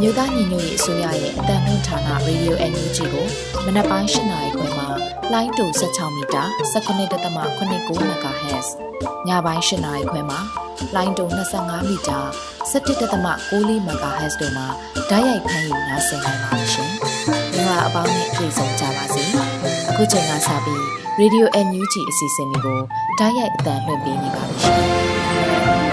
မျိုးသားညီညွတ်ရေးအစိုးရရဲ့အတန်လှုပ်ဌာန Radio NUG ကိုမနက်ပိုင်း၈နာရီခွဲမှာလိုင်းတူ16မီတာ19.89 MHz ညပိုင်း၈နာရီခွဲမှာလိုင်းတူ25မီတာ17.6 MHz တို့မှာဓာတ်ရိုက်ဖမ်းယူနိုင်စေနိုင်ပါရှင်မင်္ဂလာအပေါင်းနဲ့ပြည့်စုံကြပါစေအခုချိန်ကစပြီး Radio NUG အစီအစဉ်လေးကိုဓာတ်ရိုက်အတန်လွှင့်ပေးနေပါပြီရှင်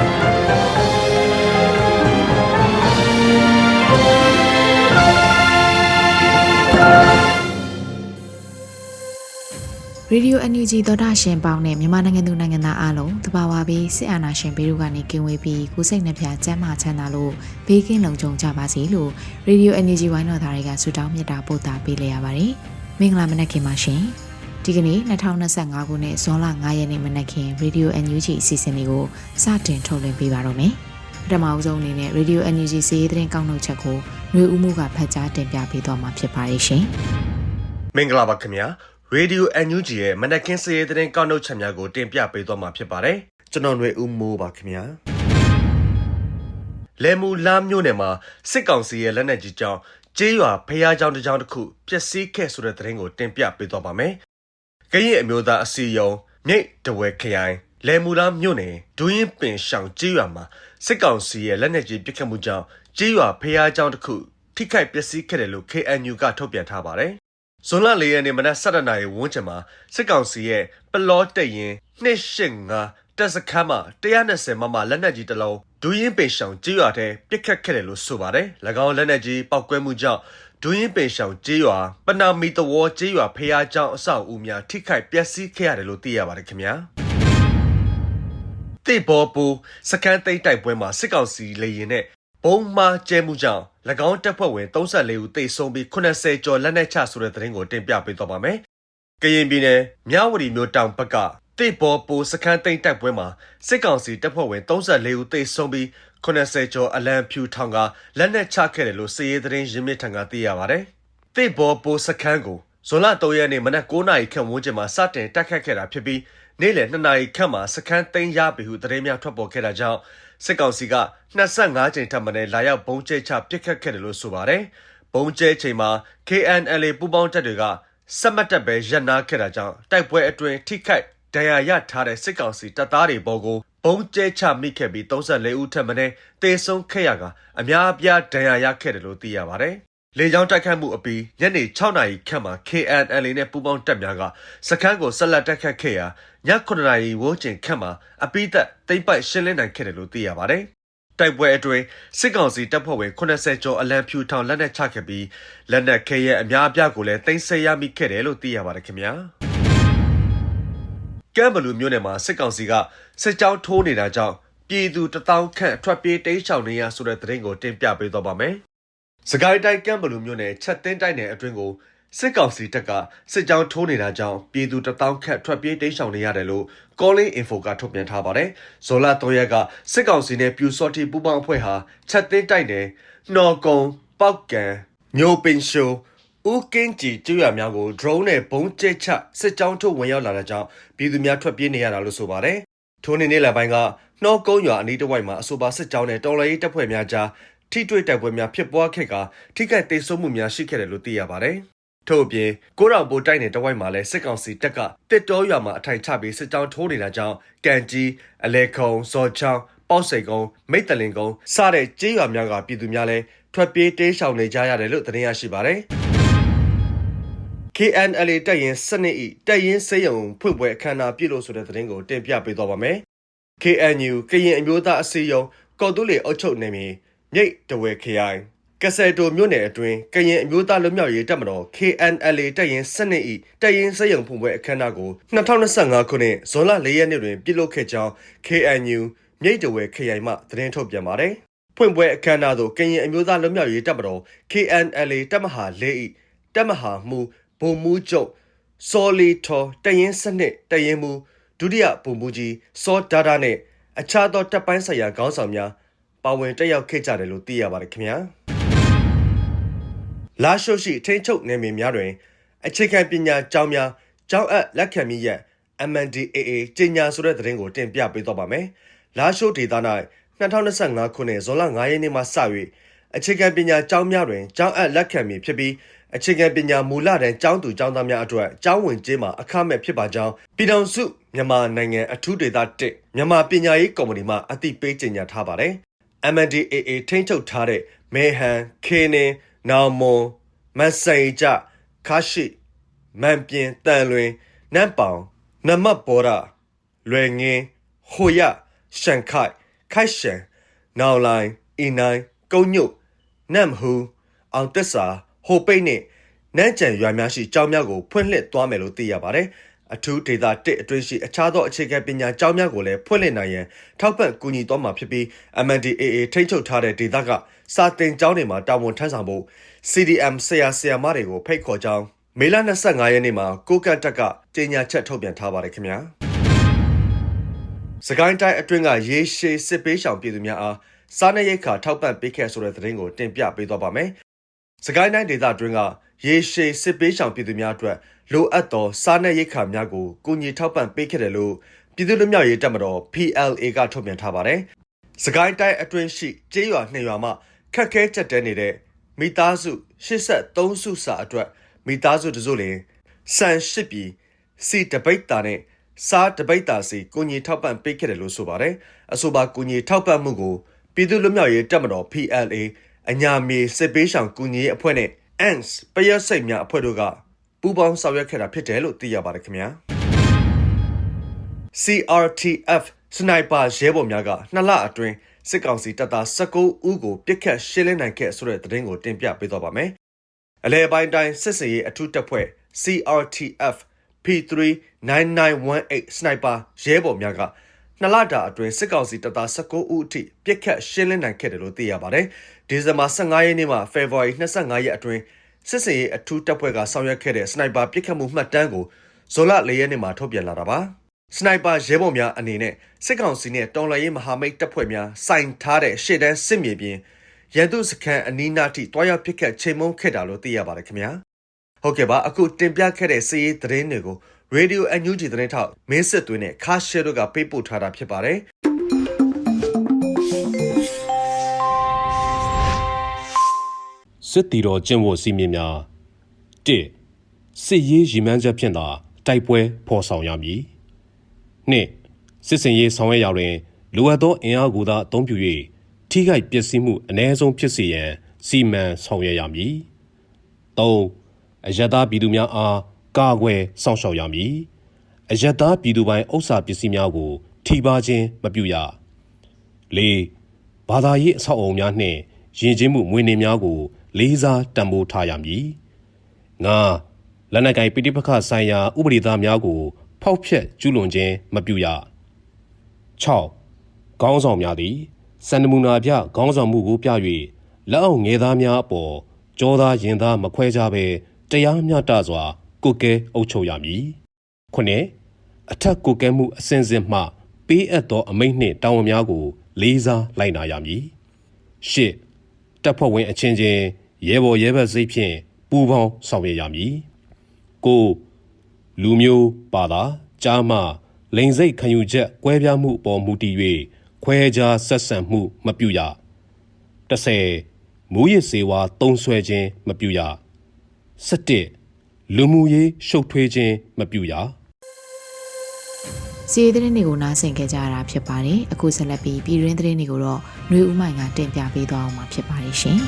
ရေဒီယို NUG သောတာရှင်ပေါင်းနဲ့မြန်မာနိုင်ငံသူနိုင်ငံသားအားလုံးတဘာဝပြီးစစ်အာဏာရှင်ဘေးတို့ကနေကင်းဝေးပြီးကိုယ်စိတ်နှပြကျန်းမာချမ်းသာလို့ဘေးကင်းလုံခြုံကြပါစေလို့ရေဒီယို NUG ဝိုင်းတော်သားတွေကဆုတောင်းမေတ္တာပို့သပေးလိုက်ရပါတယ်။မင်္ဂလာမနက်ခင်းပါရှင်။ဒီကနေ့2025ခုနှစ်ဇွန်လ9ရက်နေ့မနက်ခင်းရေဒီယို NUG အစီအစဉ်လေးကိုစတင်ထုတ်လွှင့်ပေးပါတော့မယ်။ပထမအဆုံးအနေနဲ့ရေဒီယို NUG စီးရီးသတင်းကောက်နှုတ်ချက်ကိုຫນွေဦးမှုကဖတ်ကြားတင်ပြပေးသွားမှာဖြစ်ပါတယ်ရှင်။မင်္ဂလာပါခင်ဗျာ ရေဒီယို NUG ရဲ့မနက်ခင်းစီးရီးသတင်းကောက်နှုတ်ချက်များကိုတင်ပြပေးသွားမှာဖြစ်ပါတယ်။ကျွန်တော်ຫນွေဦးမိုးပါခင်ဗျာ။လေမူလာမြို့နယ်မှာစစ်ကောင်စီရဲ့လက်နက်ကြီးကြောင့်ကျေးရွာဖျားကြောင်တစ်ကြောင်တစ်ခုပျက်စီးခဲ့ဆိုတဲ့သတင်းကိုတင်ပြပေးသွားပါမယ်။ကရင်အမျိုးသားအစည်းအရုံးမြိတ်တဝဲခရိုင်လေမူလာမြို့နယ်ဒူးရင်ပင်ရှောင်ကျေးရွာမှာစစ်ကောင်စီရဲ့လက်နက်ကြီးပစ်ခတ်မှုကြောင့်ကျေးရွာဖျားကြောင်တစ်ခုထိခိုက်ပျက်စီးခဲ့တယ်လို့ KNU ကထုတ်ပြန်ထားပါတယ် ဇွန်လ၄ရက်နေ့မနက်7:00နာရီဝန်းကျင်မှာစစ်ကောင်စီရဲ့ပလောတက်ရင်285တပ်စခန်းမှာ120မမလက်နက်ကြီးတစ်လုံးဒူးရင်ပင်ရှောင်ကြေးရွာထဲပစ်ခတ်ခဲ့တယ်လို့ဆိုပါတယ်။၎င်းလက်နက်ကြီးပောက်ကွဲမှုကြောင့်ဒူးရင်ပင်ရှောင်ကြေးရွာပနာမီတဝေါ်ကြေးရွာဖျားเจ้าအဆောက်အဦများထိခိုက်ပျက်စီးခဲ့ရတယ်လို့သိရပါတယ်ခင်ဗျာ။တေဘောပူစကန်သိမ်းတိုက်ပွဲမှာစစ်ကောင်စီလေရင်နဲ့ဘုံမှာကျဲမှုကြောင့်၎ င်းတပ်ဖွဲ့ဝင်34ဦးသေဆုံးပြီး80ကျော်လက်နက်ချဆိုတဲ့သတင်းကိုတင်ပြပေးသွားပါမယ်။ကရင်ပြည်နယ်မြဝတီမြို့တောင်ဘက်ကတေဘောပူစခန်းသိမ်းတိုက်ပွဲမှာစစ်ကောင်စီတပ်ဖွဲ့ဝင်34ဦးသေဆုံးပြီး80ကျော်အလံဖြူထောင်ကလက်နက်ချခဲ့တယ်လို့စစ်ရေးသတင်းရင်းမြစ်ထံကသိရပါတယ်။တေဘောပူစခန်းကိုဇွန်လ3ရက်နေ့မနက်9:00နာရီခန့်ဝန်းကျင်မှာစတင်တိုက်ခတ်ခဲ့တာဖြစ်ပြီးနေ့လယ်2နာရီခန့်မှာစခန်းသိမ်းရပြီဟုသတင်းများထွက်ပေါ်ခဲ့တာကြောင့် စစ်ကောင်စီက25ကြိမ်ထပ်မံလာရောက်ဘုံကျဲချပစ်ခတ်ခဲ့တယ်လို့ဆိုပါတယ်။ဘုံကျဲချိန်မှာ KNLA ပူးပေါင်းတပ်တွေကစက်မတ်တပ်ပဲရပ်နာခဲ့တာကြောင့်တိုက်ပွဲအတွင်းထိခိုက်ဒဏ်ရာရထားတဲ့စစ်ကောင်စီတပ်သားတွေပေါ်ကိုဘုံကျဲချမိခဲ့ပြီး34ဦးထပ်မံတေဆုံးခဲ့ရကအများအပြားဒဏ်ရာရခဲ့တယ်လို့သိရပါတယ်။ လေကြောင်းတိုက်ခတ်မှုအပြီးညနေ6နာရီခန့်မှာ KNLA နဲ့ပူးပေါင်းတပ်များကစခန်းကိုဆက်လက်တိုက်ခတ်ခဲ့ရာည9နာရီဝန်းကျင်ခန့်မှာအပိသက်သိမ့်ပိုက်ရှင်းလင်းနိုင်ခဲ့တယ်လို့သိရပါတယ်။တိုက်ပွဲအတွင်းစစ်ကောင်စီတပ်ဖွဲ့ဝင်80ကျော်အလံဖြူထောင်လက်နက်ချခဲ့ပြီးလက်နက်ခဲရဲ့အများအပြားကိုလည်းတင်ဆက်ရမိခဲ့တယ်လို့သိရပါတယ်ခင်ဗျာ။ကမ်ဘလူမြို့နယ်မှာစစ်ကောင်စီကစစ်ကြောင်းထိုးနေတာကြောင့်ပြည်သူတထောင်ခန့်ထွက်ပြေးတိမ်းရှောင်နေရဆိုတဲ့သတင်းကိုတင်ပြပေးသွားပါမယ်။ စကိုင်းတိုင်းကမ်ဘလူမြို့နယ်ချက်တင်းတိုက်နယ်အတွင်းကိုစစ်ကောင်စီတပ်ကစစ်ကြောင်းထိုးနေတာကြောင့်ပြည်သူတထောင်ခန့်ထွက်ပြေးတိမ်းရှောင်နေရတယ်လို့ Calling Info ကထုတ်ပြန်ထားပါတယ်။ဇော်လာ3ရက်ကစစ်ကောင်စီနဲ့ပြူစော်တီပူပေါင်းအဖွဲ့ဟာချက်တင်းတိုက်နယ်နှော်ကုံပောက်ကံမျိုးပင်ရှိုးဦးကင်းကြီးကျွရများကို drone နဲ့ဘုံကျဲချစစ်ကြောင်းထုတ်ဝင်ရောက်လာတဲ့ကြောင့်ပြည်သူများထွက်ပြေးနေရတာလို့ဆိုပါတယ်။ထိုးနေနေလပိုင်းကနှော်ကုန်းရွာအနီးတစ်ဝိုက်မှာအဆိုပါစစ်ကြောင်းနဲ့တော်လှန်ရေးတပ်ဖွဲ့များကြား ထိတွေ့တိုက်ပွဲများဖြစ်ပွားခဲ့ကထိခိုက်ဒေဆုံးမှုများရှိခဲ့တယ်လို့သိရပါတယ်။ထို့အပြင်ကိုရောင်ပိုတိုက်နယ်တဝိုက်မှာလည်းစစ်ကောင်စီတပ်ကတစ်တောရွာမှာအထိုင်ချပြီးစစ်ကြောင်းထိုးနေတာကြောင့်ကန်ကြီးအလဲခုံဇော်ချောင်းပေါက်စိတ်ကုန်းမိတ်တလင်ကုန်းစတဲ့ကျေးရွာများကပြည်သူများလည်းထွက်ပြေးတေးရှောင်နေကြရတယ်လို့သတင်းရရှိပါတယ်။ KNLA တပ်ရင်စနစ်ဤတပ်ရင်စေယုံဖွင့်ပွဲအခမ်းအနားပြုလို့ဆိုတဲ့သတင်းကိုတင်ပြပေးသွားပါမယ်။ KNU ကရင်အမျိုးသားအစည်းအရုံးကော်တူးလေအုပ်ချုပ်နေမည် မြိတ်တဝဲခရိုင်ကဆယ်တိုမြို့နယ်အတွင်းကရင်အမျိုးသားလွတ်မြောက်ရေးတပ်မတော် KNLA တပ်ရင်စနစ်ဤတပ်ရင်စေယုံဖွင့်ပွဲအခမ်းအနားကို2025ခုနှစ်ဇွန်လ4ရက်နေ့တွင်ပြုလုပ်ခဲ့ကြောင်း KNU မြိတ်တဝဲခရိုင်မှသတင်းထုတ်ပြန်ပါတယ်ဖွင့်ပွဲအခမ်းအနားသို့ကရင်အမျိုးသားလွတ်မြောက်ရေးတပ်မတော် KNLA တပ်မဟာ၄၏တပ်မဟာမှုဗိုလ်မှူးချုပ်စောလီထော်တရင်စနစ်တရင်မူဒုတိယဗိုလ်မှူးကြီးစောဒါဒါနဲ့အခြားသောတပ်ပိုင်းဆိုင်ရာခေါင်းဆောင်များ ပါဝင်တက်ရောက်ခဲ့ကြတယ်လို့သိရပါတယ်ခင်ဗျာလာရှိုရှိထိန်းချုပ်နယ်မြေများတွင် အခြေခံပညာကျောင်းများကျောင်းအပ်လက်ခံမိရက် MNDAA ကျင်းညာဆိုတဲ့သတင်းကိုတင်ပြပေးတော့ပါမယ်လာရှိုဒေသ၌2025ခုနှစ်ဇွန်လ9ရက်နေ့မှစ၍အခြေခံပညာကျောင်းများတွင်ကျောင်းအပ်လက်ခံမည်ဖြစ်ပြီးအခြေခံပညာမူလတန်းကျောင်းသူကျောင်းသားများအတွက်ကျောင်းဝင်ခြင်းမှာအခမဲ့ဖြစ်ပါကြောင်းပြည်ထောင်စုမြန်မာနိုင်ငံအထူးဒေသ1မြန်မာပညာရေးကော်မတီမှအသိပေးကြေညာထားပါတယ်။ MNDAA ထိန်းချုပ်ထားတဲ့မေဟန်ခေနင်းနောင်မွန်မဆိုင်ကြခါရှိမန်ပြင်းတန်လွင်နမ်ပောင်နမတ်ဘောရလွယ်ငင်းဟိုရရှန်ခိုင်ခိုက်ရှန်နောင်လိုင်းအီနိုင်ကုန်းညုတ်နမ်ဟူအောင်တက်စာဟိုပိတ်နဲ့နန်းကြံရွာများရှိကျောင်းများကိုဖွင့်လှစ်သွားမယ်လို့သိရပါတယ်။ အထူးဒေသ1အတွင်းရှိအခြားသောအခြေခံပညာကျောင်းများကိုလည်းဖွင့်လှစ်နိုင်ရန်ထောက်ပံ့ကူညီသွားမှာဖြစ်ပြီး MNDAA ထိန်းချုပ်ထားတဲ့ဒေသကစာတင်ကျောင်းတွေမှာတာဝန်ထမ်းဆောင်ဖို့ CDM ဆရာဆရာမတွေကိုဖိတ်ခေါ်ကြောင်းမေလ25ရက်နေ့မှာကိုကတ်တက်ကကြေညာချက်ထုတ်ပြန်ထားပါတယ်ခင်ဗျာ။စကိုင်းတိုင်းအတွင်းကရေရှည်စစ်ပေးရှောင်ပြည်သူများအားစားနပ်ရိက္ခာထောက်ပံ့ပေးခဲ့ဆိုတဲ့သတင်းကိုတင်ပြပေးသွားပါမယ်။ စကိုင်းတိုင်းဒေသအတွင်းကရေရှည်စစ်ပေးရှောင်ပြည်သူများအတွက်လိုအပ်သောစားနပ်ရိက္ခာများကိုကူညီထောက်ပံ့ပေးခဲ့တယ်လို့ပြည်သူ့လူမျိုးရေးတပ်မတော် PLA ကထုတ်ပြန်ထားပါတယ်။စကိုင်းတိုင်းအတွင်းရှိကျေးရွာနှစ်ရွာမှခက်ခဲကြက်တဲနေတဲ့မိသားစု83စုစာအတွက်မိသားစုတစုလင်စံရှိပြီစီတပိတ်တာနဲ့စားတပိတ်တာစီကိုညီထောက်ပံ့ပေးခဲ့တယ်လို့ဆိုပါတယ်။အဆိုပါကိုညီထောက်ပံ့မှုကိုပြည်သူ့လူမျိုးရေးတပ်မတော် PLA အညာမြေစစ်ပေးရှောင်ကူညီရေးအဖွဲ့နဲ့ ANS ပရစိတ်များအဖွဲ့တို့ကပူးပေါင်းဆောင်ရွက်ခဲ့တာဖြစ်တယ်လို့သိရပါတယ်ခင်ဗျာ CRTF စနိုက်ပါရဲဘော်များကနှစ်လအတွင်းစစ်ကောင်စီတပ်သား19ဦးကိုပြစ်ခတ်ရှင်းလင်းနိုင်ခဲ့ဆိုတဲ့သတင်းကိုတင်ပြပေးသွားပါမယ်အလဲပိုင်းတိုင်းစစ်စင်ရေးအထူးတပ်ဖွဲ့ CRTF P39918 စနိုက်ပါရဲဘော်များက နှစ်လတာအတွင်းစစ်ကောင်စီတပ်သား19ဦးအထိပြစ်ခတ်ရှင်းလင်းနိုင်ခဲ့တယ်လို့သိရပါတယ်။ဒီဇင်ဘာ15ရက်နေ့မှဖေဖော်ဝါရီ25ရက်အတွင်းစစ်စင်ရေးအထူးတပ်ဖွဲ့ကဆောင်ရွက်ခဲ့တဲ့စနိုက်ပါပစ်ခတ်မှုမှတ်တမ်းကိုဇွန်လ၄ရက်နေ့မှာထုတ်ပြန်လာတာပါ။စနိုက်ပါရဲဘော်များအနေနဲ့စစ်ကောင်စီနဲ့တော်လှန်ရေးမဟာမိတ်တပ်ဖွဲ့များစိုင်ထားတဲ့ရှေ့တန်းစစ်မြေပြင်ရန်သူစခန်းအနီးနားထိတွားရောက်ပစ်ခတ်ချိန်မုံခဲ့တာလို့သိရပါတယ်ခင်ဗျာ။ဟုတ်ကဲ့ပါအခုတင်ပြခဲ့တဲ့စီးရေးသတင်းတွေကို Radio NUG သတင်းထောက်မင်းစစ်သွင်းနဲ့ခါရှဲတို့ကပေးပို့ထားတာဖြစ်ပါတယ်။စစ်တီတော်ကျင့်ဝတ်စည်းမျဉ်းများ၁စစ်ရေးရည်မှန်းချက်ဖြင့်သာတိုက်ပွဲဖော်ဆောင်ရမည်၂စစ်စင်ရေးဆောင်ရွက်ရာတွင်လိုအပ်သောအင်အားကိုသာအသုံးပြု၍ထိခိုက်ပျက်စီးမှုအ ਨੇ ဆုံးဖြစ်စေရန်စီမံဆောင်ရွက်ရမည်၃အယက်သားပြည်သူများအား ကာကွယ်စောင့်ရှောက်ရမည်အယက်သားပြည်သူပိုင်ဥစ္စာပစ္စည်းများကို ထိပါခြင်းမပြုရ၄ဘာသာရေးအဆောက်အအုံများနှင့်ယဉ်ကျေးမှုမွေးနေ့များကို လေးစားတံမိုးထားရမည်ငါလက်နက်ကိုင်ပိဋိပခဆိုင်ရာ ဥပဒေသားများကို ဖောက်ဖျက်ကျူးလွန်ခြင်းမပြုရ6ခေါင်းဆောင်များသည်စန္ဒမူနာပြခေါင်းဆောင်မှုကိုပြ၍လက်အောက်ငယ်သားများအပေါ်ကြောသားရင်သားမခွဲကြဘဲတရားမျှတစွာ ကိုကဲအုပ်ချုပ်ရမည်ခုနှစ်အထက်ကိုကဲမှုအစဉ်စဉ်မှ ပေးအပ်သောအမိန့်နှင့်တာဝန်များကို လေးစားလိုက်နာရမည်ရှစ်တပ်ဖွဲ့ဝင်အချင်းချင်းရဲဘော်ရဲဘက်စိတ်ဖြင့်ပူးပေါင်းဆောင်ရွက်ရမည်ကိုလူမျိုးပါတာကြားမှလိန်စိတ်ခံယူချက်ကွဲပြားမှုအပေါ်မူတည်၍ခွဲခြားဆက်ဆံမှုမပြုရ30မူရစ်စေဝါတုံးဆွဲခြင်းမပြုရ17 လူမှုရေးရှုပ်ထွေးခြင်းမပြုရစီးရီးသတင်းတွေကိုနားဆင်ကြကြရတာဖြစ်ပါတယ်အခုဆက်လက်ပြီးပြည်တွင်းသတင်းတွေကိုတော့ຫນွေဦးမိုင်ကတင်ပြပေးသွားအောင်မှာဖြစ်ပါတယ်ရှင်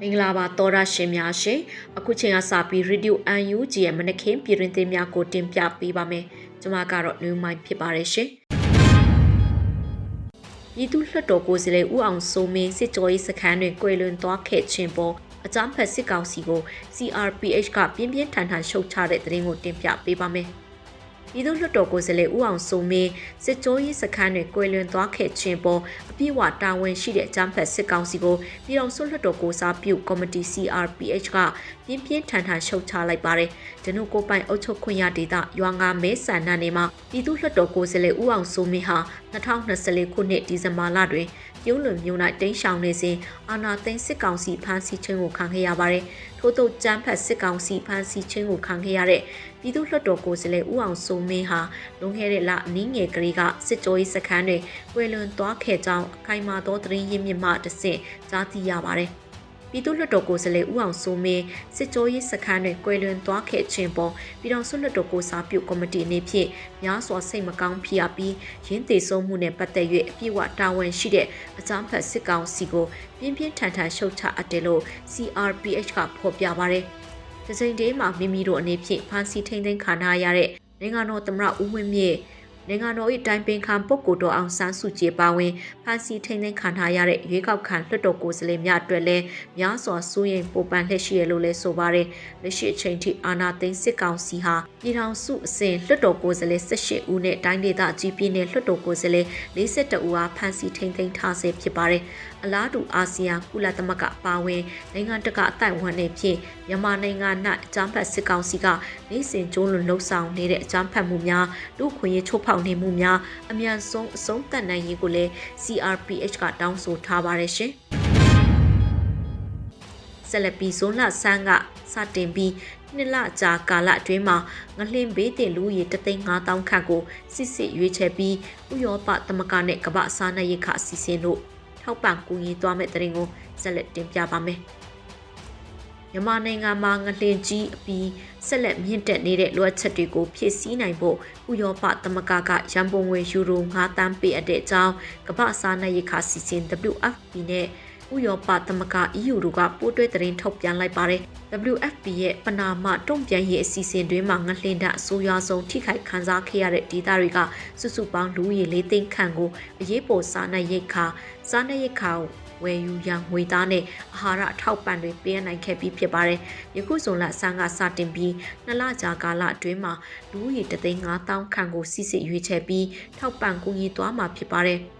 မင်္ဂလာပါသောရရှင်များရှင်အခုချိန်ကစပြီး Radio UNG ရဲ့မနက်ခင်းပြည်တွင်သင်းများကိုတင်ပြပေးပါမယ်ကျွန်မကတော့နူးမိုင်းဖြစ်ပါတယ်ရှင်ပြည်သူ့လွှတ်တော်ကိုယ်စားလှယ်ဦးအောင်စိုးမင်းစစ်ကြောရေးစခန်းတွင်ကွယ်လွန်သွားခဲ့ခြင်းပေါ် အကြမ်းဖက်စစ်ကောင်စီကို CRPH ကပြင်းပြင်းထန်ထန်ရှုတ်ချတဲ့သတင်းကိုတင်ပြပေးပါမယ်ပြည်သူ့လွှတ်တော်ကိုယ်စားလှယ်ဦးအောင်စိုးမင်းစစ်ကြောရေးစခန်းတွင်ကွယ်လွန်သွားခဲ့ခြင်းပေါ်အပြည့်ဝတာဝန်ရှိတဲ့အကြမ်းဖက်စစ်ကောင်စီကိုပြည်တော်စုလွှတ်တော်ကိုစားပြုကော်မတီ CRPH ကပြင်းပြင်းထန်ထန်ရှုတ်ချလိုက်ပါတယ်။ဒနုကိုပိုင်အုပ်ချုပ်ခွင့်ရဒေသရွာငါမဲဆန္ဒနယ်မှာပြည်သူ့လွှတ်တော်ကိုယ်စားလှယ်ဦးအောင်စိုးမင်းဟာ2024ခုနှစ်ဒီဇင်ဘာလတွင် ပြုံးလွန်မြို့၌တိမ်းရှောင်နေစဉ်အာနာသိန်းစစ်ကောင်စီဖမ်းဆီးခြင်းကိုခံခဲ့ရပါတယ်။ထို့သောကြမ်းဖက်စစ်ကောင်စီဖမ်းဆီးခြင်းကိုခံခဲ့ရတဲ့ပြည်သူ့လွှတ်တော်ကိုယ်စားလှယ်ဦးအောင်စိုးမင်းဟာလွန်ခဲ့တဲ့လအနည်းငယ်ကလေးကစစ်ကြောရေးစခန်းတွင်ကွယ်လွန်သွားခဲ့ကြောင်းအခိုင်အမာသောသတင်းရင်းမြစ်မှတဆင့်ကြားသိရပါတယ်။ ပြည်သူ့လွှတ်တော်ကိုယ်စားလှယ်ဦးအောင်စိုးမင်းစစ်ကြောရေးစခန်းတွင်ကွယ်လွန်သွားခဲ့ခြင်းပေါ်ပြည်တော်စုလွှတ်တော်ကိုစားပြုကော်မတီအနေဖြင့်များစွာစိတ်မကောင်းဖြစ်ရပြီးရင်းသေးဆုံးမှုနဲ့ပတ်သက်၍အပြည့်အဝတာဝန်ရှိတဲ့အကြမ်းဖက်စစ်ကောင်စီကိုပြင်းပြင်းထန်ထန်ရှုတ်ချအပ်တယ်လို့ CRPH ကဖော်ပြပါတယ်။ဒီချိန်တည်းမှာမိမိတို့အနေဖြင့်ဖမ်းဆီးထိန်းသိမ်းခံထားရတဲ့နိုင်ငံတော်သမ္မတဦးဝင်းမြင့် နိုင်ငံတော်၏တိုင်ပင်ခံပုဂ္ဂိုလ်တော်အောင်ဆန်းစုကြည်ပါဝင်ဖန်စီထိန်သိမ်းခံထားရတဲ့ရွေးကောက်ခံလွှတ်တော်ကိုယ်စားလှယ်များအတွက်လည်းများစွာစိုးရိမ်ပူပန်လက်ရှိရလို့လည်းဆိုပါတယ်လက်ရှိအချိန်ထိအာဏာသိမ်းစစ်ကောင်စီဟာပြည်ထောင်စုအစဉ်လွှတ်တော်ကိုယ်စားလှယ်18ဦးနဲ့တိုင်းဒေသကြီးပြည်နယ်လွှတ်တော်ကိုယ်စားလှယ်42ဦးအားဖန်စီထိန်သိမ်းထားဆဲဖြစ်ပါတယ် အလားတူအာဆီယံကုလသမဂ္ဂပါဝင်နိုင်ငံတကာအတိုင်းအဝန်တွေဖြင့်မြန်မာနိုင်ငံ၌အကြမ်းဖက်စစ်ကောင်စီကနေစဉ်ကျိုးလွန်လှုပ်ဆောင်နေတဲ့အကြမ်းဖက်မှုများလူခွင့်ရေးချိုးဖောက်နေမှုများအမြန်ဆုံးအဆုံးသတ်နိုင်ရေးကိုလည်း CRPH ကတောင်းဆိုထားပါတယ်ရှင်။ဆက်လက်ပြီးဇွန်လဆန်းကစတင်ပြီးနှစ်လကြာကာလအတွင်းမှာငလင်ဘေးတင်လူဦးရေ3,500ခန့်ကိုစစ်စစ်ရွေးချယ်ပြီးဥရောပသမဂ္ဂနဲ့ကမ္ဘာစားနပ်ရိက္ခအစီအစဉ်တို့ ထောက်ပံ့ကူညီသွားမဲ့တဲ့ရင်ကိုဆက်လက်တင်ပြပါမယ်။မြန်မာနိုင်ငံမှာငလင်ကြီးအပြီးဆက်လက်မြင့်တက်နေတဲ့လိုအပ်ချက်တွေကိုဖြည့်ဆည်းနိုင်ဖို့ဥရောပသမဂ္ဂကရန်ပုံငွေယူရို9တန်းပေးအပ်တဲ့အကြောင်းကမ္ဘာစားနပ်ရိက္ခစီစဉ် WFP နဲ့ဥရောပသမဂ္ဂ EU တို့ကပိုးတွဲသတင်းထုတ်ပြန်လိုက်ပါတယ်။ WFP ရဲ့ပနာမတုံ့ပြန်ရေးအစီအစဉ်တွင်မှာငလှင်တဲ့အဆိုးရွားဆုံးထိခိုက်ခံစားခဲ့ရတဲ့ဒေသတွေကစုစုပေါင်းလူဦးရေ၄သိန်းခန့်ကိုအရေးပေါ်စားနပ်ရိက္ခာ စားနပ်ရိက္ခာဝယ်ယူရန်ငွေသားနဲ့အာဟာရအထောက်ပံ့တွေပေးနိုင်ခဲ့ပြီးဖြစ်ပါတယ်။ယခုဇွန်လဆန်းကစတင်ပြီးနှစ်လကြာကာလအတွင်းမှာလူဦးရေ3,500ခန့်ကိုစစ်စစ်ရွေးချယ်ပြီးထောက်ပံ့ကူညီသွားမှာဖြစ်ပါတယ်။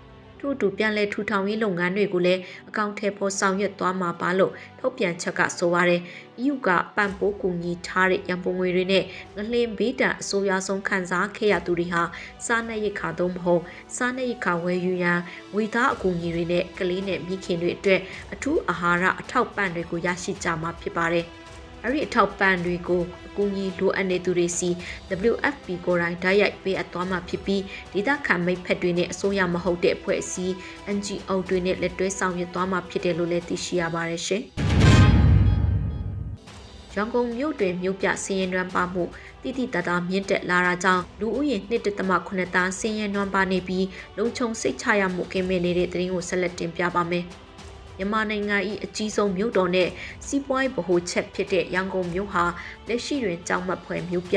ထို့အတူပြန်လည်ထူထောင်ရေးလုပ်ငန်းတွေကိုလည်းအကောင့်ထဲပေါ်ဆောင်ရွက်သွားမှာပါလို့ထုတ်ပြန်ချက်ကဆိုပါရယ်။ EU ကပံ့ပိုးကူညီထားတဲ့ရန်ပုံငွေတွေနဲ့ငလင်ဘေးတံအစိုးရဆုံးခံစားခဲ့ရသူတွေဟာစားနပ်ရိက္ခာသုံးမဟုတ်စားနပ်ရိက္ခာဝယ်ယူရန်ဝေသားအကူအညီတွေနဲ့ကလေးနဲ့မိခင်တွေအတွက်အထူးအာဟာရအထောက်ပံ့တွေကိုရရှိကြမှာဖြစ်ပါတယ်။အဲ့ဒီအထောက်ပံ့တွေကိုအ ကူအညီလိုအပ်နေသူတွေစီ WFP ကိုယ်တိုင်ဓာတ်ရိုက်ပေးအပ်သွားမှာဖြစ်ပြီးဒေသခံမိတ်ဖက်တွေနဲ့အစိုးရမဟုတ်တဲ့အဖွဲ့အစည်း NGO တွေနဲ့လက်တွဲဆောင်ရွက်သွားမှာဖြစ်တယ်လို့လည်းသိရှိရပါတယ်ရှင်။ရန်ကုန်မြို့တွင်မြို့ပြစည်ရင်နွမ်းပါမှုတိတိတသားမြင့်တက်လာတာကြောင့်လူဦးရေ1.8တန်းစည်ရင်နွမ်းပါနေပြီးလုံခြုံစိတ်ချရမှုကင်းမဲ့နေတဲ့သတင်းကိုဆက်လက်တင်ပြပါမယ်။ မြန်မာနိုင်ငံ၏အကြီးဆုံးမြို့တော်နဲ့စီးပွားရေးဗဟိုချက်ဖြစ်တဲ့ရန်ကုန်မြို့ဟာလက်ရှိတွင်ကြောင်းမဖွဲမြို့ပြ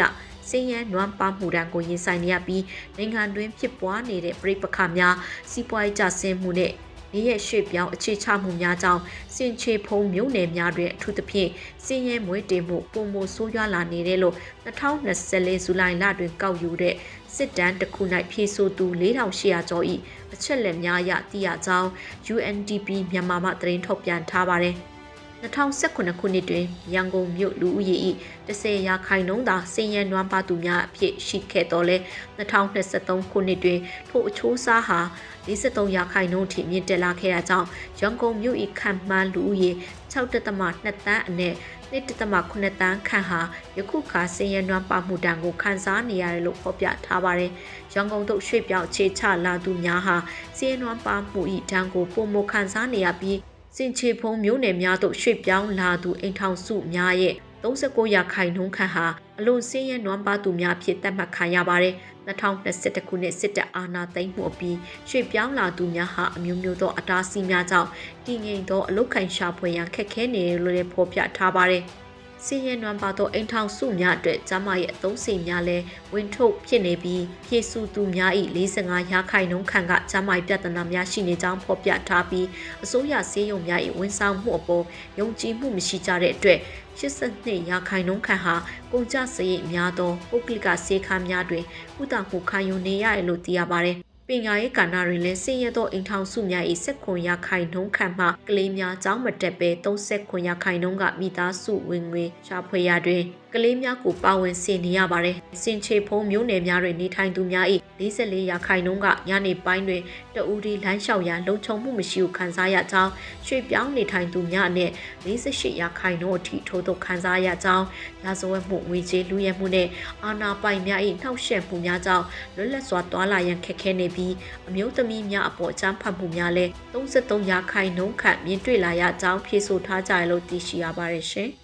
စင်ရန်နွမ်းပါမှုတန်းကိုရင်ဆိုင်နေရပြီးနိုင်ငံတွင်းဖြစ်ပွားနေတဲ့ပြိပခါများစီးပွားရေးကျဆင်းမှုနဲ့နေရရွှေ့ပြောင်းအခြေချမှုများကြောင့်စင်ချေဖုံမြို့နယ်များတွင်အထူးသဖြင့်စင်ရဲမွေးတင်မှုပုံမဆိုးရွားလာနေတယ်လို့2024ဇူလိုင်လတွင်ကောက်ယူတဲ့ စစ်တမ်းတစ်ခု၌ဖြည့်ဆို့သူ4800ကျော်၏အချက်လက်များအရသိရကြောင်း UNDP မြန်မာမှသတင်းထုတ်ပြန်ထားပါတယ်။2019ခုနှစ်တွင်ရန်ကုန်မြို့လူဦးရေ၏10ရာခိုင်နှုန်းသာစင်ရနွမ်းပါသူများအဖြစ်ရှိခဲ့တော်လဲ2023ခုနှစ်တွင်ထိုအချိုးစားဟာ53ရာခိုင်နှုန်းထိမြင့်တက်လာခဲ့တာကြောင့်ရန်ကုန်မြို့၏ခံမှန်းလူဦးရေ6.2တန်းအနက် 1.8တန်းခန့်ဟာယခုခါစင်ရနွမ်းပါမှုတံကိုခန်းစားနေရတယ်လို့ဖော်ပြထားပါတယ်။ရန်ကုန်တို့ရွှေ့ပြောင်းခြေချလာသူများဟာစင်ရနွမ်းပါမှု၏တံကိုပုံမခန်းစားနေရပြီးစင်ချေဖုံမျိုးနယ်များသို့ရွှေ့ပြောင်းလာသူအိမ်ထောင်စုများရဲ့ 39ရာခိုင်နှုန်းခန့်ဟာအလွန်စင်းရဲနွမ်းပါသူများဖြစ်သတ်မှတ်ခံရပါတယ်2021ခုနှစ်စစ်တပ်အာဏာသိမ်းမှုအပြီးရွှေ့ပြောင်းလာသူများဟာအမျိုးမျိုးသောအတားအဆီးများကြောင့်တည်ငြိမ်သောအလုတ်ခံရှာဖွေရန်ခက်ခဲနေတယ်လို့လည်းဖော်ပြထားပါတယ်။ စီးရဲနွမ်းပါသောအိမ်ထောင်စုများအတွက်ကျမရဲ့အသုံးစရိတ်များလည်းဝင်ထုတ်ဖြစ်နေပြီးဖြည့်စုသူများ၏45ရာခိုင်နှုန်းခန့်ကကျမရဲ့ပြဿနာများရှိနေကြောင်းဖော်ပြထားပြီးအစိုးရဆေးရုံများ၏ဝန်ဆောင်မှုအပေါ်ယုံကြည်မှုမရှိကြတဲ့အတွက်82ရာခိုင်နှုန်းခန့်ဟာကုန်ကျစရိတ်များသောပုဂ္ဂလိကဆေးခန်းများတွင်ကုသမှုခံယူနေရတယ်လို့သိရပါတယ် ပညာရေးကဏ္ဍတွင်လည်းဆင်းရဲသောအိမ်ထောင်စုများ၏စက်ခွန်ရခိုင်နှုန်းခန့်မှကလေးများကျောင်းမတက်ဘဲ30ခွန်ရခိုင်နှုန်းကမိသားစုဝင်ငွေရှာဖွေရာတွင်ကလေးများကိုပါဝင်ဆင်နေရပါတယ်။စင်ချေဖုံးမျိုးနယ်များတွင်နေထိုင်သူများ၏44ရာခိုင်နှုန်းကညနေပိုင်းတွင်တဦးဒီလိုင်းလျှောက်ရန်လုံခြုံမှုမရှိဟုခံစားရကြောင်းရွှေပြောင်းနေထိုင်သူများအနက်48ရာခိုင်နှုန်းအထိထိုးသို့ခံစားရကြောင်းရာဇဝတ်မှုငွေကြေးလူရဲမှုနှင့်အာဏာပိုင်များ၏နှောက်ယှက်မှုများကြောင့်လွတ်လပ်စွာတွာလာရန်ခက်ခဲနေပြီးအမျိုးသမီးများအပေါ်အကြမ်းဖက်မှုများလည်း33ရာခိုင်နှုန်းခန့်မြင်တွေ့လာရကြောင်းဖြေဆိုထားကြရလို့သိရှိရပါတယ်ရှင်။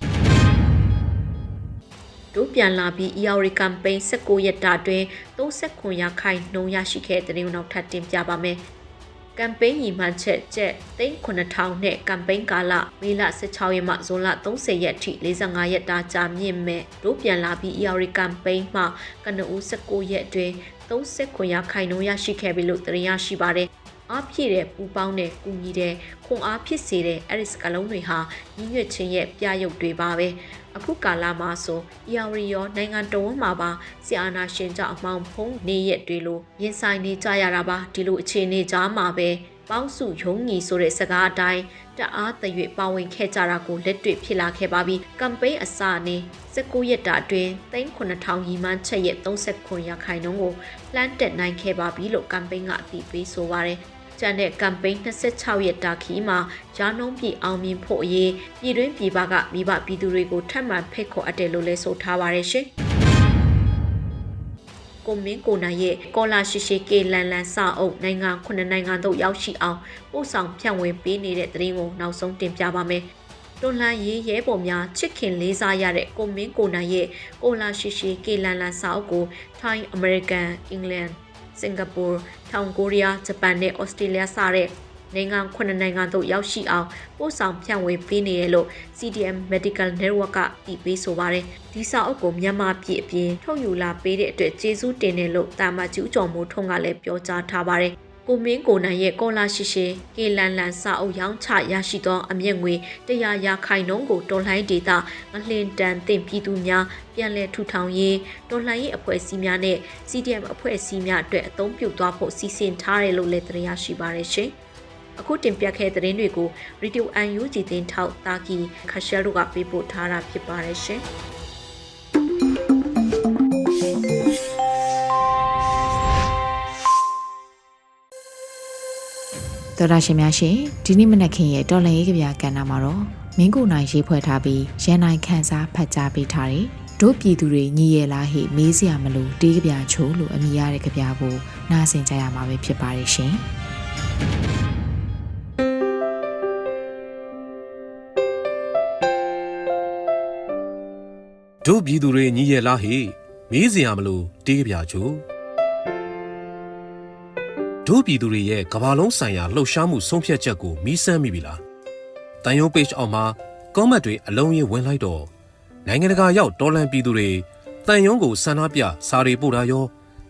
တို့ပြန်လာပြီး ER campaign 19ရက်တာတွင်39ရာခိုင်နှုန်းရရှိခဲ့တဲ့တဲ့နောက်ထပ်တင်ပြပါမယ်။ကမ်ပိန်းညီမှန်ချက်ကျက်3000နဲ့ကမ်ပိန်းကာလမေလ16ရက်မှဇွန်လ30ရက်ထိ45ရက်တာကြာမြင့်မဲ့တို့ပြန်လာပြီး ER ကမ်ပိန်းမှာကနဦး19ရက်အတွင်း 39ရာခိုင်နှုန်းရရှိခဲ့ပြီလို့သတင်းရရှိပါတယ်။အားဖြည့်တဲ့ပူပေါင်းတဲ့ကူညီတဲ့ခွန်အားဖြစ်စေတဲ့အဲ့ဒီစကလုံးတွေဟာညီညွတ်ခြင်းရဲ့ပြရုပ်တွေပါပဲအခုကာလမှာဆိုအီယာရီရောနိုင်ငံတော်ဝန်မှာပါဆီအာနာရှင်ကြောင့်အမှောင်ဖုံးနေရက်တွေလိုရင်ဆိုင်နေကြရတာပါဒီလိုအခြေအနေကြားမှာပဲ ပေါင်းစုယုံညီဆိုတဲ့စကားအတိုင်းတအားတရွေပါဝင်ခဲ့ကြတာကိုလက်တွေ့ဖြစ်လာခဲ့ပါပြီကမ်ပိန်းအစနဲ့19ရက်တာအတွင်း3900ရီမန်းချက်ရဲ့39ရာခိုင်နှုန်းကိုလှမ်းတက်နိုင်ခဲ့ပါပြီလို့ကမ်ပိန်းကအသိပေးဆိုပါတယ်ကျန်တဲ့ကမ်ပိန်း26ရက်တာခီမှာရာနှုံးပြည်အောင်မြင်ဖို့အရေးပြည်တွင်းပြည်ပကမိဘပြည်သူတွေကိုထပ်မံဖိတ်ခေါ်အပ်တယ်လို့လည်းဆိုထားပါတယ်ရှင်။ ကိုမင်းကိုနိုင်ရဲ့ကောလာရှိရှိကေလန်လန်စာအုပ်နိုင်ငံခုနှစ်နိုင်ငံတို့ရောက်ရှိအောင်ပို့ဆောင်ဖြန့်ဝေပေးနေတဲ့သတင်းကိုနောက်ဆုံးတင်ပြပါမယ်။တွန်လန်ရေးရဲပေါ်များချစ်ခင်လေးစားရတဲ့ကိုမင်းကိုနိုင်ရဲ့ကိုလာရှိရှိကေလန်လန်စာအုပ်ကို Thai American England စင်ကာပူတောင်ကိုရီးယားဂျပန်နဲ့ဩစတြေးလျစတဲ့ နိုင်ငံခုနှစ်နိုင်ငံတို့ရောက်ရှိအောင်ပို့ဆောင်ဖြန့်ဝေပေးနေတယ်လို့ CDM Medical Network ကတည်ပြီးဆိုပါတယ်ဒီစာအုပ်ကိုမြန်မာပြည်အပြင်ထုတ်ယူလာပေးတဲ့အတွက်ကျေးဇူးတင်တယ်လို့တာမကျူးကျော်မိုးထွန်းကလည်းပြောကြားထားပါတယ်ကိုမင်းကိုနိုင်ရဲ့ကောလာရှိရှိကေလန်လန်စာအုပ်ရောင်းချရရှိသောအမျက်ငွေတရားရာခိုင်နှုန်းကိုတော်လှန်ဒေတာငလင်တန်တင်ပြည်သူများပြန်လည်ထူထောင်ရေးတော်လှန်ရေးအဖွဲ့အစည်းများနဲ့ CDM အဖွဲ့အစည်းများအတွက်အသုံးပြုသွားဖို့စီစဉ်ထားတယ်လို့လည်းသတင်းရရှိပါရရှင်။ အခုတင်ပြခဲ့တဲ့သတင်းတွေကို Radio UNG တင်ထောက်တာကီခါရှယ်တို့ကပေးပို့ထားတာဖြစ်ပါတယ်ရှင်။တော်တာရှင်များရှင်ဒီနေ့မနက်ခင်းရဲ့တော်လန်ရေးကြပြကဏ္ဍမှာတော့မင်းကိုနိုင်ရေးဖွဲ့ထားပြီးရန်နိုင်ခန်းစားဖတ်ကြားပေးထားတယ်တို့ပြည်သူတွေညီရလားဟိမေးစရာမလိုတေးကြပြချိုးလို့အမိရတဲ့ကြပြကိုနားဆင်ကြရမှာပဲဖြစ်ပါတယ်ရှင် တို့ပြည်သူတွေညီရဲ့လားဟေမေးစရာမလိုတေးကြပြချို့တို့ပြည်သူတွေရဲ့ကဘာလုံးဆိုင်ရာလှုပ်ရှားမှုဆုံးဖြတ်ချက်ကိုမီးစမ်းမိပြီလားတန်ယုံ page အောက်မှာ comment တွေအလုံးကြီးဝင်လိုက်တော့နိုင်ငံတကာရောက်တော်လန်ပြည်သူတွေတန်ယုံကိုဆန္ဒပြစာတွေပို့တာရော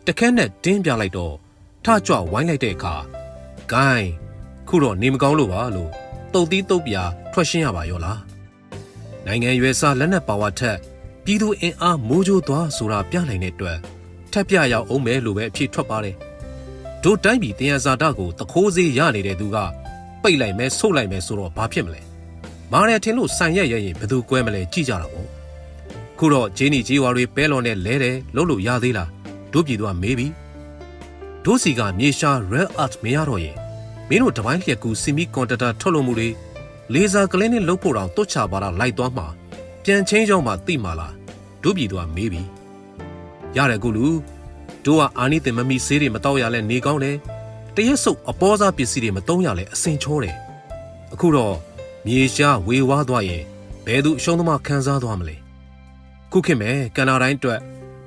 တခက်နဲ့တင်းပြလိုက်တော့ထကြွဝိုင်းလိုက်တဲ့အခါဂိုင်းခုတော့နေမကောင်းလို့ပါလို့တုတ်သီးတုတ်ပြထွက်ရှင်းရပါရောလားနိုင်ငံရွယ်စားလက်နက်ပါဝါထက် ပြည်သူအင်အားမိုးကြိုးသွားဆိုတာပြနိုင်တဲ့အတွက်ထပ်ပြရအောင်မယ်လို့ပဲအဖြစ်ထွက်ပါတယ်တို့တိုင်းပြည်တင်ရဇာတာကိုတခိုးစေးရနေတဲ့သူကပိတ်လိုက်မယ်ဆုတ်လိုက်မယ်ဆိုတော့ဘာဖြစ်မလဲမာရထင်လို့ဆိုင်ရက်ရရင်ဘယ်သူကွဲမလဲကြည့်ကြတာပေါ့ခုတော့ဂျင်းနီဂျီဝါတွေပဲလွန်နဲ့လဲတယ်လို့လို့ရသေးလားတို့ပြည်သူကမေးပြီတို့စီကမြေရှာ rare art မရတော့ရင်မင်းတို့တပိုင်းလျက်ကူစီမီကွန်တတာထုတ်လုပ်မှုတွေလေဆာကလင်းနဲ့လုတ်ဖို့တောင်တွတ်ချပါတာလိုက်သွားမှာပြန်ချင်းရောက်မှသိမှာလား တို့ပြည်သူကမေးပြီရတယ်ကူလူတို့ကအာနိတင်မမီဆေးတွေမတော့ရလဲနေကောင်းတယ်တရက်စုပ်အပေါ်စားပစ္စည်းတွေမတုံးရလဲအစင်ချောတယ်အခုတော့မြေရှားဝေဝါးသွားရင်ဘယ်သူအရှုံးသမားခံစားသွားမလဲခုခေတ်မဲ့ကန်နာတိုင်းအတွက်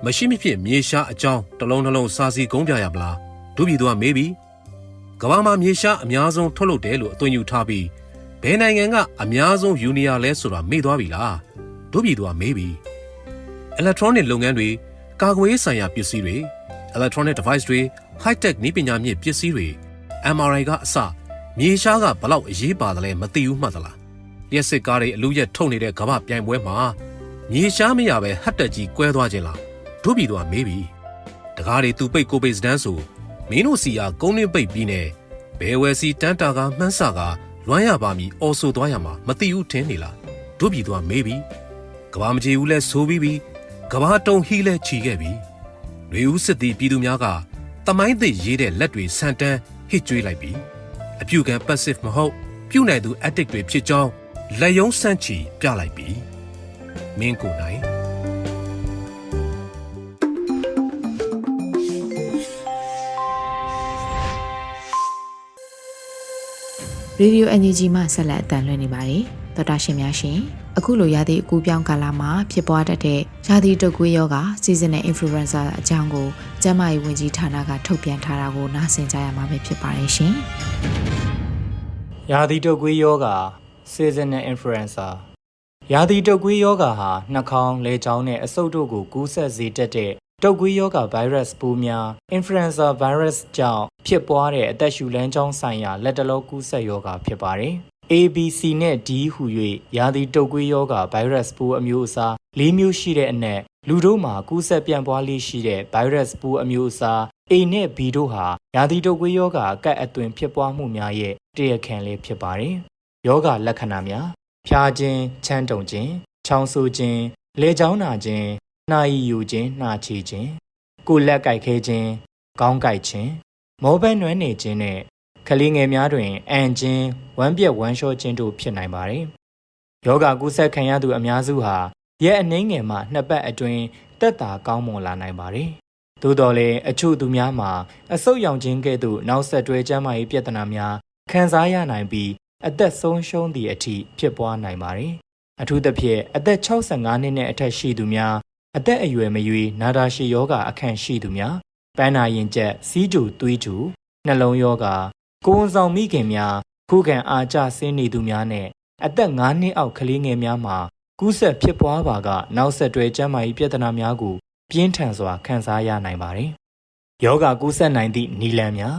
မရှိမဖြစ်မြေရှားအကြောင်းတစ်လုံးတစ်လုံးစာစီကုန်းပြရမလားတို့ပြည်သူကမေးပြီကမ္ဘာမှာမြေရှားအများဆုံးထုတ်လုပ်တယ်လို့အသွင်ယူထားပြီးဘယ်နိုင်ငံကအများဆုံးယူနီယာလဲဆိုတာမေ့သွားပြီလားတို့ပြည်သူကမေးပြီ electronic လုပ်ငန်းတွေကာကွယ်ရေးဆိုင်ရာပစ္စည်းတွေ electronic device တွေ high tech နည်းပညာမြင့်ပစ္စည်းတွေ MRI ကအစမြေရှားကဘလောက်အရေးပါတယ်လဲမသိဘူးမှတ်သလားလျှက်စစ်ကားတွေအလူရက်ထုတ်နေတဲ့ကမ္ဘာပြိုင်ပွဲမှာမြေရှားမရပဲဟတ်တက်ကြီးကွဲသွားခြင်းလားတို့ပြည်သူကမေးပြီတကားတွေသူပိတ်ကိုပိတ်စတန်းဆိုမင်းတို့စီအားကုန်းတွင်းပိတ်ပြီးနဲ့ဘယ်ဝယ်စီတန်းတာကမှန်းစာကလွမ်းရပါမည်အော်ဆိုသွားရမှာမသိဘူးထင်နေလားတို့ပြည်သူကမေးပြီကဘာမကြေဘူးလဲဆိုပြီးပြီ ကဘာတုံဟီးလဲခြီခဲ့ပြီလူဦးစစ်သည်ပြည်သူများကတမိုင်းသစ်ရေးတဲ့လက်တွေဆန်တန်းဟစ်ကြွေးလိုက်ပြီအပြုကံ passive မဟုတ်ပြုနိုင်သူ addict တွေဖြစ်ကြောင်းလက်ယုံဆန့်ချီပြလိုက်ပြီမင်းကိုနိုင်ရေဒီယို NUG မှဆက်လက်အသံလွှင့်နေပါတယ် သောတာရှင်များရှင်အခုလိုရာသီအကူပြောင်းကာလမှာဖြစ်ပွားတတ်တဲ့ရာသီတုပ်ကွေးယောဂစီဇန်နယ် influenza အကြောင်းကိုကျန်းမာရေးဝန်ကြီးဌာနကထုတ်ပြန်ထားတာကိုနားဆင်ကြရမှာပဲဖြစ်ပါတယ်ရှင်ရာသီတုပ်ကွေးယောဂါ seasonal influenza ရာသီတုပ်ကွေးယောဂါဟာနှာခေါင်းလဲချောင်းနဲ့အဆုတ်တို့ကိုကူးစက်စေတတ်တဲ့တုပ်ကွေးယောဂါ virus ပိုးများ influenza virus ကြောင့်ဖြစ်ပွားတဲ့အသက်ရှူလမ်းကြောင်းဆိုင်ရာလက်တလုံးကူးစက်ယောဂါဖြစ်ပါတယ်။ ABC နဲ့ D ဟူ၍ရာသီတုပ်ကွေးယောဂါ virus ပိုးအမျိုးအစား၄မျိုးရှိတဲ့အနက်လူတို့မှာကူးစက်ပြန့်ပွားလေးရှိတဲ့ virus ပိုးအမျိုးအစား A နဲ့ B တို့ဟာရာသီတုပ်ကွေးယောဂါအကက်အသွင်ဖြစ်ပွားမှုများရဲ့တရားခံလေးဖြစ်ပါတယ်။ယောဂါလက္ခဏာများဖျားခြင်းချမ်းတုံခြင်းချောင်းဆိုးခြင်းလေချောင်းနာခြင်းနှာရည်ယူခြင်းနှာချေခြင်းကိုယ်လက်ကိုက်ခဲခြင်းခေါင်းကိုက်ခြင်းမောဘဲနွမ်းနေခြင်းနဲ့ ကလေးငယ်များတွင်အန်ခြင်းဝမ်းပြက်ဝမ်းလျှောခြင်းတို့ဖြစ်နိုင်ပါတယ်။ယောဂါကူးစက်ခံရသူအများစုဟာရဲအနှိမ့်ငယ်မှနှစ်ပတ်အတွင်းတက်တာကောင်းမွန်လာနိုင်ပါတယ်။သို့တော်လည်းအချို့သူများမှာအဆုတ်ရောင်ခြင်းကဲ့သို့နောက်ဆက်တွဲကျန်းမာရေးပြဿနာများခံစားရနိုင်ပြီးအသက်ဆုံးရှုံးသည့်အထိဖြစ်ပွားနိုင်ပါတယ်။အထူးသဖြင့်အသက်65နှစ်နဲ့အထက်ရှိသူများအသက်အရွယ်မရွေးနာတာရှည်ယောဂအခန့်ရှိသူများပန်းနာရင်ကျက်စီးကျူသွေးကျူနှလုံးယောဂ ကိုယ်ဝန်ဆောင်မိခင်များခုခံအားကျဆင်းနေသူများနဲ့အသက်9နှစ်အောက်ကလေးငယ်များမှာကူးစက်ဖြစ်ပွားပါကနောက်ဆက်တွဲကျန်းမာရေးပြဿနာများကိုပြင်းထန်စွာခံစားရနိုင်ပါတယ်။ယောဂကူးစက်နိုင်သည့်နီလန်များ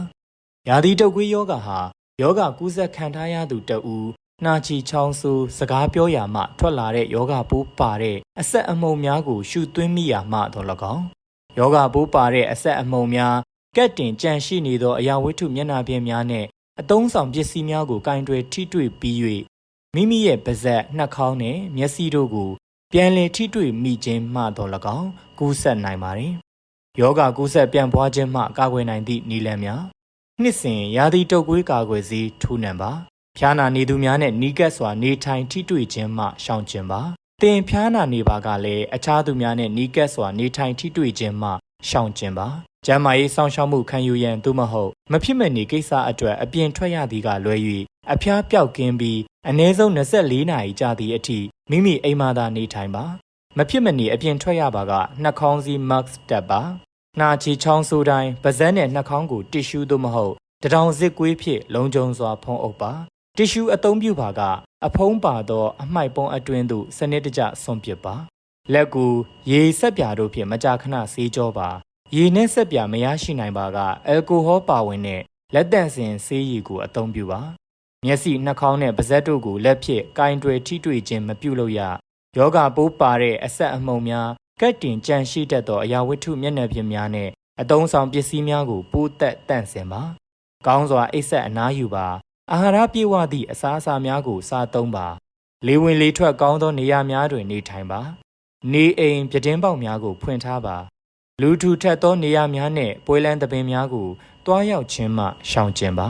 ယာသီတုပ်ကွေးယောဂဟာယောဂကူးစက်ခံထားရသူတဦးနှာချီချောင်းဆူစကားပြောရာမှထွက်လာတဲ့ယောဂပိုးပါတဲ့အဆက်အမှုံများကိုရှုသွင်းမိရာမှတော့၎င်းယောဂပိုးပါတဲ့အဆက်အမှုံများ ကက်တင်ကြန့်ရှိနေသောအရာဝတ္ထုမျက်နှာပြင်များနဲ့အသုံးဆောင်ပစ္စည်းများကိုကင်တွယ်ထိတွေ့ပြီး၍မိမိရဲ့ပါးစပ်နှာခေါင်းနဲ့မျက်စိတို့ကိုပြန်လည်ထိတွေ့မိခြင်းမှတော့၎င်းကူးစက်နိုင်ပါတယ်ယောဂကူးစက်ပြန့်ပွားခြင်းမှကာကွယ်နိုင်သည့်နည်းလမ်းများနှစ်စဉ်ရာသီတုပ်ကွေးကာကွယ်ဆေးထိုးနှံပါဖျားနာနေသူများနဲ့နီးကပ်စွာနေထိုင်ထိတွေ့ခြင်းမှရှောင်ကျဉ်ပါတင်ဖျားနာနေပါကလည်းအခြားသူများနဲ့နီးကပ်စွာနေထိုင်ထိတွေ့ခြင်းမှ ရှောင်ကျဉ်ပါကျန်းမာရေးစောင့်ရှောက်မှုခံယူရန်သို့မဟုတ်မဖြစ်မနေကိစ္စအတွက်အပြင်ထွက်ရသည်ကလွဲ၍အဖျားပြောက်ကင်းပြီးအနည်းဆုံး24နာရီကြာသည့်အထိမိမိအိမ်မှာသာနေထိုင်ပါမဖြစ်မနေအပြင်ထွက်ရပါကနှာခေါင်းစည်း mask တပ်ပါနှာချီချောင်းဆိုးတိုင်းပါးစပ်နဲ့နှာခေါင်းကိုတစ်ရှူးသို့မဟုတ်တထောင်စစ်ကွေးဖြင့်လုံခြုံစွာဖုံးအုပ်ပါတစ်ရှူးအသုံးပြုပါကအဖုံးပါသောအမှိုက်ပုံးအတွင်းသို့စနစ်တကျဆွန့်ပစ်ပါ လက်ကူရေဆက်ပြာတို့ဖြင့်မကြာခဏဆေးကြောပါရေနဲ့ဆက်ပြာမရရှိနိုင်ပါကအယ်ကိုဟောပါဝင်တဲ့လက်တန့်စင်ဆေးရည်ကိုအသုံးပြုပါမျက်စိနှာခေါင်းနဲ့ပါးစပ်တို့ကိုလက်ဖြင့်ကင်တွယ်ထိတွေ့ခြင်းမပြုလုပ်ရယောဂပိုးပါတဲ့အဆက်အမှုံများကတ်တင်ကြန့်ရှိတတ်သောအရာဝတ္ထုမျက်နှာပြင်များနဲ့အသုံးဆောင်ပစ္စည်းများကိုပိုးသက်တန့်စင်ပါကောင်းစွာအိပ်ဆက်အနားယူပါအာဟာရပြည့်ဝသည့်အစားအစာများကိုစားသုံးပါလေဝင်လေထွက်ကောင်းသောနေရာများတွင်နေထိုင်ပါ နေအိမ်ပြတင်းပေါက်များကို ဖွင့်ထားပါလူထူထပ်သောနေရာများနှင့်ပွဲလန်းသပင်များကိုတွားရောက်ခြင်းမှရှောင်ကျဉ်ပါ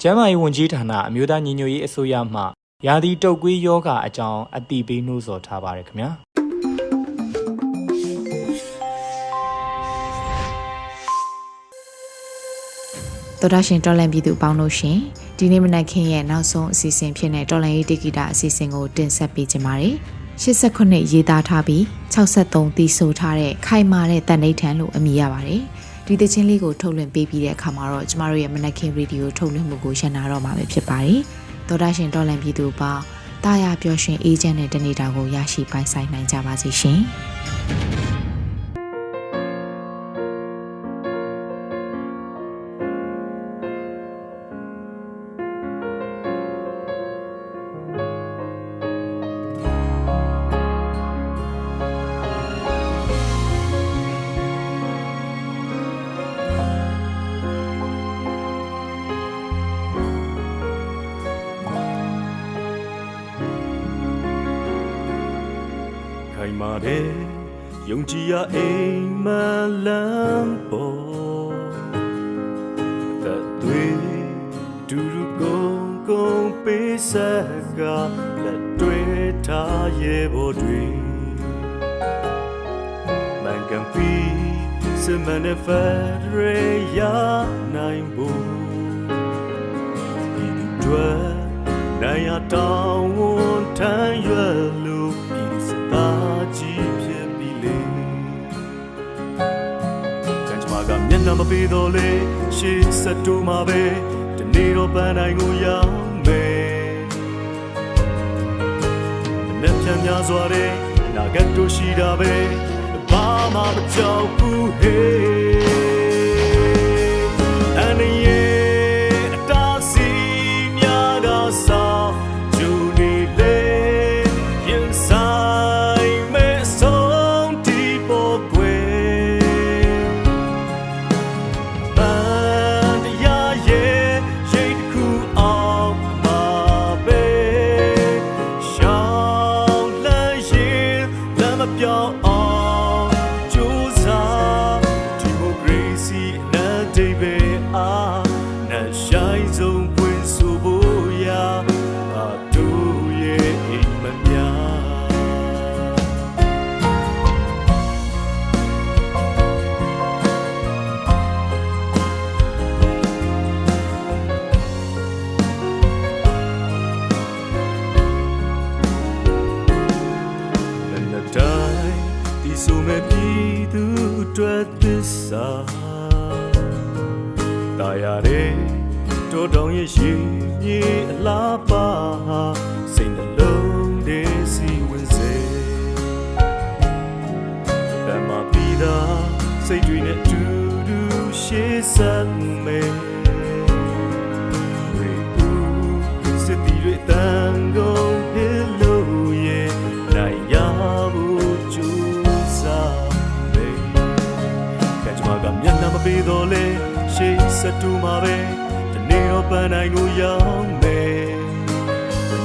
ကျန်းမာရေးဝန်ကြီးဌာနအမျိုးသားညီညွတ်ရေးအစိုးရမှရာသီတုပ်ကွေးယောဂအကြောင်းအသိပေးနှိုးဆော်ထားပါရခင်ဗျာတော်တာရှင်တော်လန်ပြည်သူအပေါင်းတို့ရှင်ဒီနေ့မနက်ခင်းရဲ့နောက်ဆုံးအစီအစဉ်ဖြစ်တဲ့တော်လန်ရေးတိဂီတာအစီအစဉ်ကိုတင်ဆက်ပေးကြပါမယ် 89ရေးသားထားပြီး63တီးဆိုထားတဲ့ခိုင်မာတဲ့တန်ဋိဌာန်လို့အမည်ရပါတယ်ဒီသချင်းလေးကိုထုတ်လွှင့်ပေးပြီးတဲ့အခါမှာတော့ကျမတို့ရဲ့မနက်ခင်းရေဒီယိုထုတ်လွှင့်မှုကိုရန်နာတော့မှာပဲဖြစ်ပါတယ်တော်တာရှင်တော်လန်ပြည်သူပေါင်းတာယာပျော်ရွှင်အေးချမ်းတဲ့တနေ့တာကိုရရှိပိုင်ဆိုင်နိုင်ကြပါစေရှင်နိုင် စမန်ဖက်ရေယာနိုင်ဘူးဒီတွေ့နိုင်ရတောင်းဝန်ထမ်းရွယ်လို့ဤစတာကြီးဖြစ်ပြီလေကံကြမ္မာကမျက်နှာမပေးတော့လေရှေ့ဆက်တူမှာပဲဒီနေ့တော့ပန်းတိုင်းကိုရောက်မယ်နဲ့ပြန်များစွာတဲ့အနာဂတ်တို့ရှိတာပဲဘာ မှမကြောက်ဘူးဟေးအနေရဲ့အတားစီများကစားဂျူနီလေရင်ဆိုင်မဲ့ဆုံးဒီပေါ်ကွယ်ပန်းတရားရဲ့ရိတ်တစ်ခုအောင်မှာပဲရှောင်းလန်းရင်လမ်းမပြောင်းအောင် တာယာတဲ့တိုးတောင်ရဲ့ရှိမြေအလားပါစိတ်နှလုံးတည်းစီဝင်စေတမပြီးတာစိတ်တွေနဲ့တူတူရှေ့ဆက် တူမှာပဲဒီနေ့တော့ပန်းတိုင်းကိုရောက်မယ်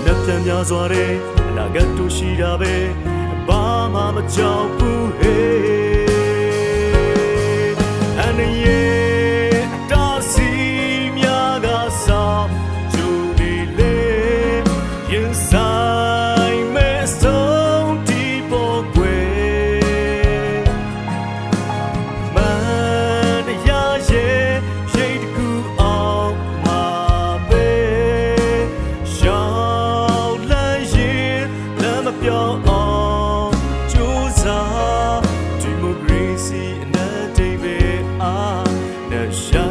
နှက်ပြန်များစွာတဲ့အနာဂတ်တို့ရှိတာပဲဘာမှမကြောက်ဘူးဟေး နဲ့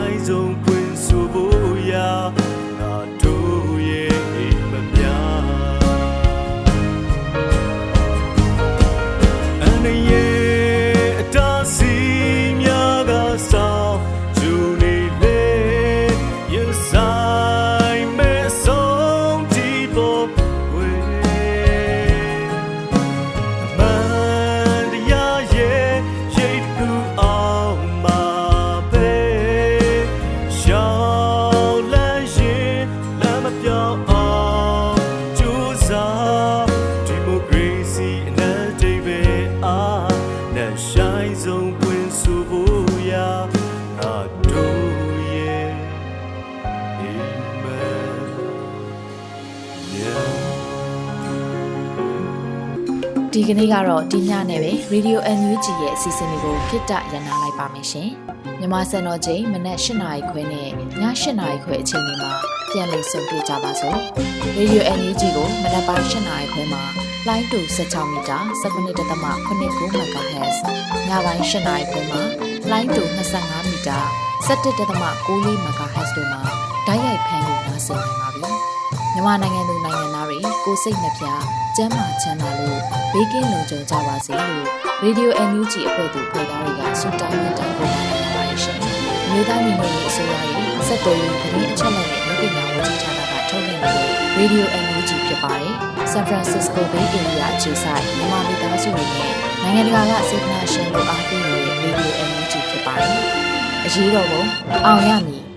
နေ့ကတော့ဒီညနဲ့ပဲ Radio NUG ရဲ့အစီအစဉ်လေးကိုခਿੱတရနာလိုက်ပါမယ်ရှင်။မြန်မာစံတော်ချိန်မနက်၈နာရီခွဲနဲ့ည၈နာရီခွဲအချိန်တွေမှာပြန်လည်ဆုံတွေ့ကြပါစို့။ Radio NUG ကိုမနက်ပိုင်း၈နာရီခွဲမှာလိုင်းတူ16မီတာ17.8 MHz ညပိုင်း၈နာရီခွဲမှာလိုင်းတူ25မီတာ17.6 MHz တို့မှာဓာတ်ရိုက်ဖမ်းလို့နိုင်စေနိုင်ပါပြီ။ မြန်မာနိုင်ငံသူနိုင်ငံသားတွေကိုယ်စိတ်နှပြကျန်းမာချမ်းသာလို့ဘေးကင်းလုံခြုံကြပါစေလို့ Radio NUG အဖွဲ့သူဖွဲ့သားတွေကဆုတောင်းမြတ်တာပို့တာနေပါတယ်ရှင်။မြေသားမျိုးနွယ်ရေးအစိုးရရဲ့စက်တော်ရင်သတင်းအချက်အလက်တွေလူပညာဝန်ကြီးဌာနကထုတ်လွှင့်နေတဲ့ Radio NUG ဖြစ်ပါတယ်။ San Francisco Bay Area အခြေစိုက်မြန်မာမိသားစုတွေနဲ့နိုင်ငံတကာကစေတနာရှင်တို့အားပေးနေတဲ့ Radio NUG ဖြစ်ပါတယ်။အရေးတော်ပုံအောင်ရမည်